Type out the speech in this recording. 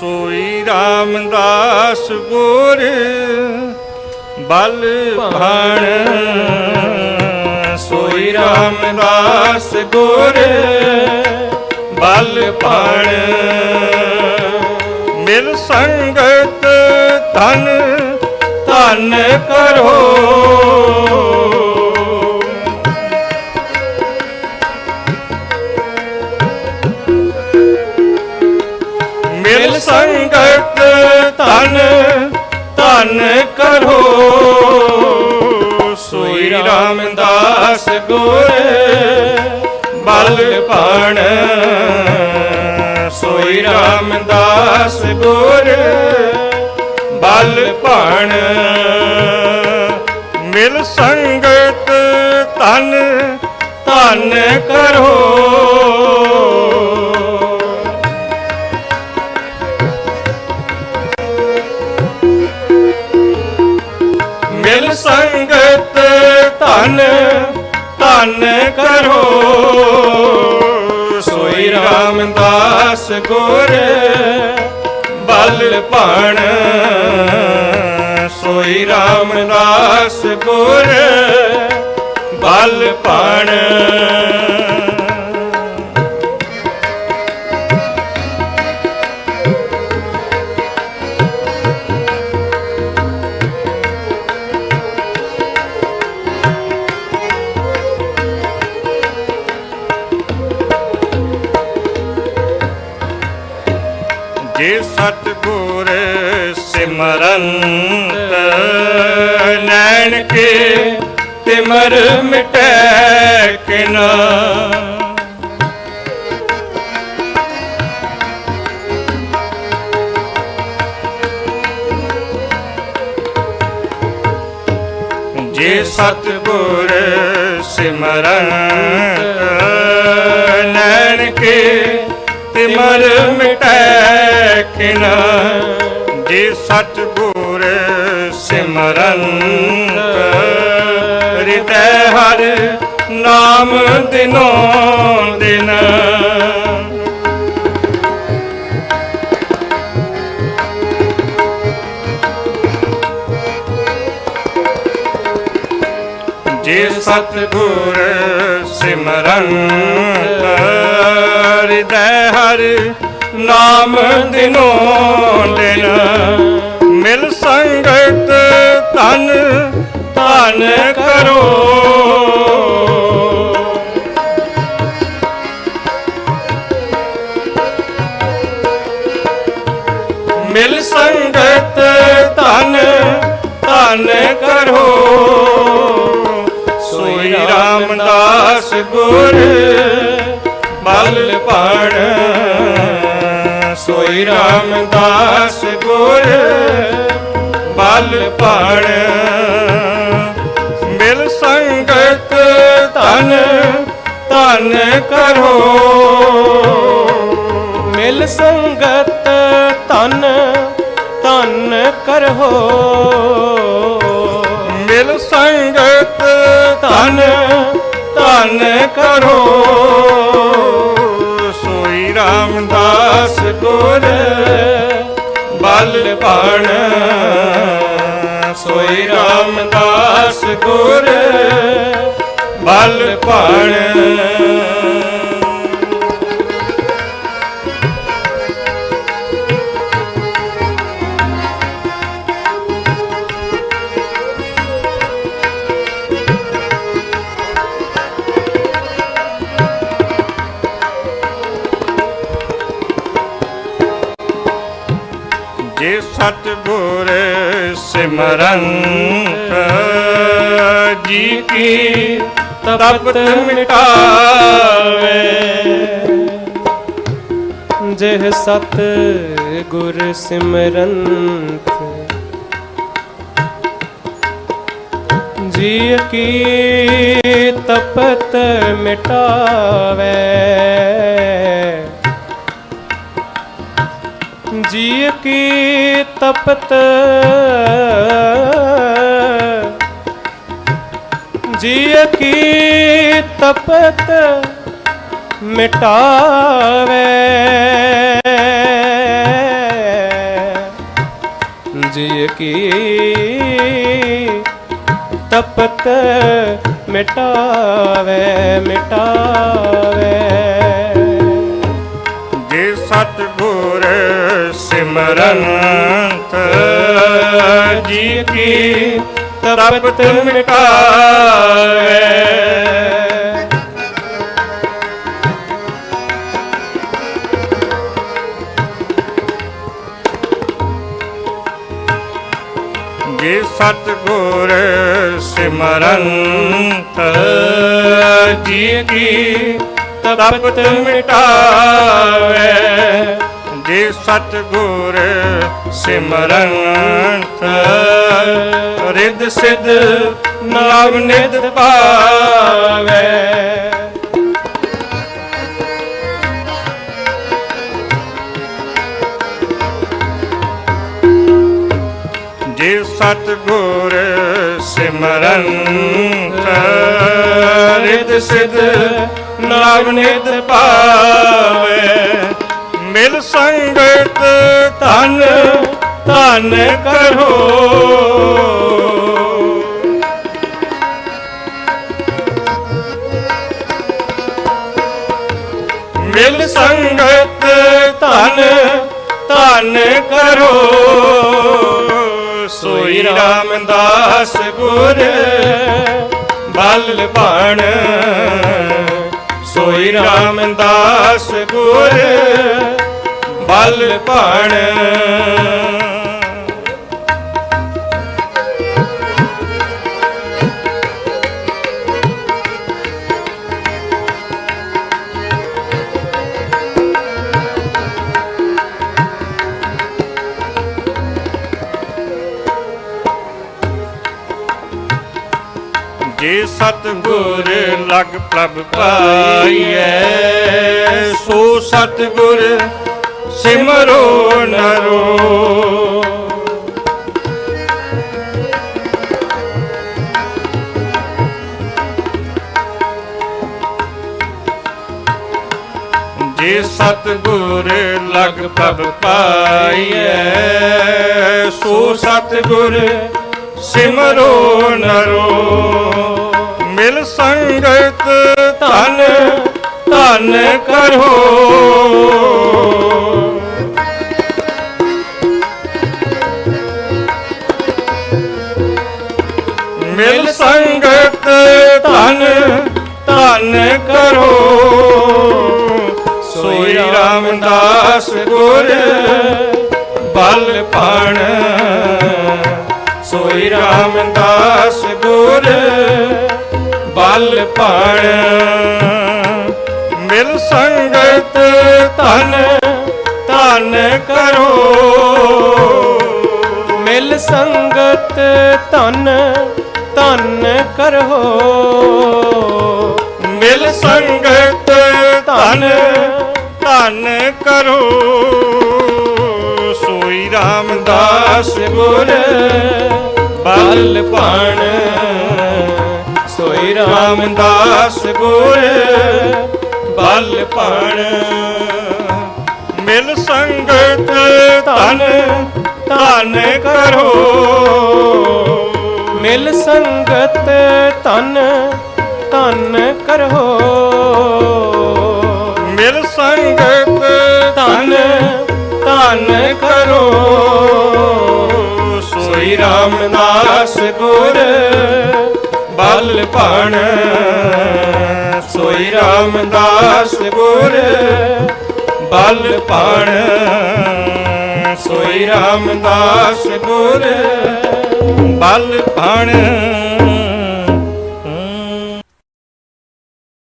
ਸੋਈ ਰਾਮਦਾਸ ਗੁਰ ਬਲ ਭਣ। ਸੋਈ ਰਾਮਦਾਸ ਗੁਰ ਬਲ ਭਣ। ਮਿਲ ਸੰਗਤ ਧਨ ਧਨ ਕਰੋ। ਧਨ ਕਰੋ। ਸੋਈ ਰਾਮਦਾਸ ਗੁਰ ਬਲ ਭਾਣ ਸੋਈ ਰਾਮਦਾਸ ਗੁਰ ਬਲ ਭਾਣ ਮਿਲ ਸੰਗਤ ਧਨ ਧਨ ਕਰੋ। ਧਨ ਧਨ ਕਰੋ। ਸੋਈ ਰਾਮਦਾਸ ਗੁਰ ਬਲ ਭਣ। ਸੋਈ ਰਾਮਦਾਸ ਗੁਰ ਬਲ ਭਣ। ਸਿਮਰੰਤ ਨੈਣ ਕੇ ਤਿਮਰ ਮਿਟੈ ਕਿਨਾ। ਜੇ ਸਤਗੁਰ ਸਿਮਰੰਤ ਨੈਣ ਕੇ ਤਿਮਰ ਮਿਟੈ ਖਿਨ ਜੇ ਸਤਗੁਰ ਸਿਮਰਨ ਹਿਰਦੈ ਹਰ ਨਾਮ ਦਿਨੋ ਦਿਨ। ਜੇ ਸਤਗੁਰ ਸਿਮਰਨ ਹਿਰਦੈ ਹਰ ਨਾਮ ਦਿਨੋ ਦਿਨ ਮਿਲ ਸੰਗਤ ਤਨ ਧਨ ਕਰੋ। ਮਿਲ ਸੰਗਤ ਧਨ ਧਨ ਕਰੋ। ਸੋਈ ਰਾਮਦਾਸ ਗੁਰ, ਬਲ ਭਾਣ ਸੋਈ ਰਾਮਦਾਸ ਗੁਰ ਬਲ ਭਾਣ ਮਿਲ ਸੰਗਤ ਧਨ ਧਨ ਕਰੋ। ਮਿਲ ਸੰਗਤ ਤਨ ਤਨ ਕਰੋ। ਮਿਲ ਸੰਗਤ ਧਨ ਧਨ ਕਰੋ। ਰਾਮਦਾਸ ਗੁਰ ਬਲ ਭਾਣ ਸੋਈ ਰਾਮਦਾਸ ਗੁਰ ਬਲ ਭਾਣ ਸਤਗੁਰ ਸਿਮਰੰਤ ਜੀ ਕੀ ਤਪਤ ਮਿਟਾਵੇ। ਜਿਹ ਸਤ ਗੁਰ ਸਿਮਰੰਤ ਜੀ ਕੀ ਤਪਤ ਮਿਟਾਵੇ। ਜੀ ਕੀ ਤਪਤ? ਜੀ ਕੀ ਤਪਤ ਮਿਟਾਵੇ? ਜੀ ਕੀ ਤਪਤ ਮਿਟਾਵੇ ਮਿਟਾਵੇ? ਸਤਿਗੁਰ ਸਿਮਰੰਤ ਜੀ ਕੀ ਤਪਤ ਮਿਟਾਵੇ। ਜੇ ਸਿਮਰਨ ਸਿਮਰੰਤ ਜੀ ਕੀ ਤਪਤ ਮਿਟਾਵੇ, ਜੇ ਸਤਿਗੁਰ ਸਿਮਰਨ ਰਿੱਧ ਸਿਧ ਨਾਮ ਨਿਧ ਪਾਵੇ। ਜੇ ਸਤਿਗੁਰ ਸਿਮਰਨ ਰਿਦ ਸਿਧ ਨਾਮ ਨਿਧ ਪਾਵੇ ਮਿਲ ਸੰਗਤ ਧਨ ਧਨ ਕਰੋ। ਮਿਲ ਸੰਗਤ ਧਨ ਧਨ ਕਰੋ। ਸੋਈ ਰਾਮਦਾਸ ਗੁਰ, ਬਲ ਬਣ ਸੋਈ ਰਾਮਦਾਸ ਗੁਰ ਬਲ ਪਾਣ ਜੇ ਸਤਿਗੁਰ ਲਗ ਪ੍ਰਭ ਪਾਈਐ, ਸੋ ਸਤਿਗੁਰ ਸਿਮਰੋ ਨਰੋ। ਜੇ ਸਤਿਗੁਰ ਲਗ ਪ੍ਰਭ ਪਾਈਐ, ਸੋ ਸਤਿਗੁਰ ਸਿਮਰੋ ਨਰੋ। ਮਿਲ ਸੰਗਤ ਧਨ ਧਨ ਕਰੋ। ਮਿਲ ਸੰਗਤ ਧਨ ਧਨ ਕਰੋ। ਸੋਈ ਰਾਮਦਾਸ ਗੁਰ ਬਲ ਪਾਣ। ਸੋਈ ਰਾਮਦਾਸ ਗੁਰ, ਬਲ ਪਾਣ। ਮਿਲ ਸੰਗਤ ਧਨ ਧਨ ਕਰੋ। ਮਿਲ ਸੰਗਤ ਧਨ ਤਨ ਕਰੋ। ਮਿਲ ਸੰਗਤ ਧਨ ਧਨ ਕਰੋ। ਰਾਮਦਾਸ ਗੁਰ, ਬਲ ਪਾਣ ਸੋਈ ਰਾਮਦਾਸ ਗੁਰ, ਬਲ ਪਾਣ ਮਿਲ ਸੰਗਤ ਧਨ ਧਨ ਕਰੋ। ਮਿਲ ਸੰਗਤ ਤਨ ਤਨ ਕਰੋ। ਮਿਲ ਸੰਗਤ ਤਨ ਕਰੋ। ਸੋਈ ਰਾਮਦਾਸ ਗੁਰ, ਬਲ ਭਣ। ਸੋਈ ਰਾਮਦਾਸ ਗੁਰ, ਬਲ ਭਣ। ਸੋਈ ਰਾਮਦਾਸ ਗੁਰ, ਬਲ ਭਣ।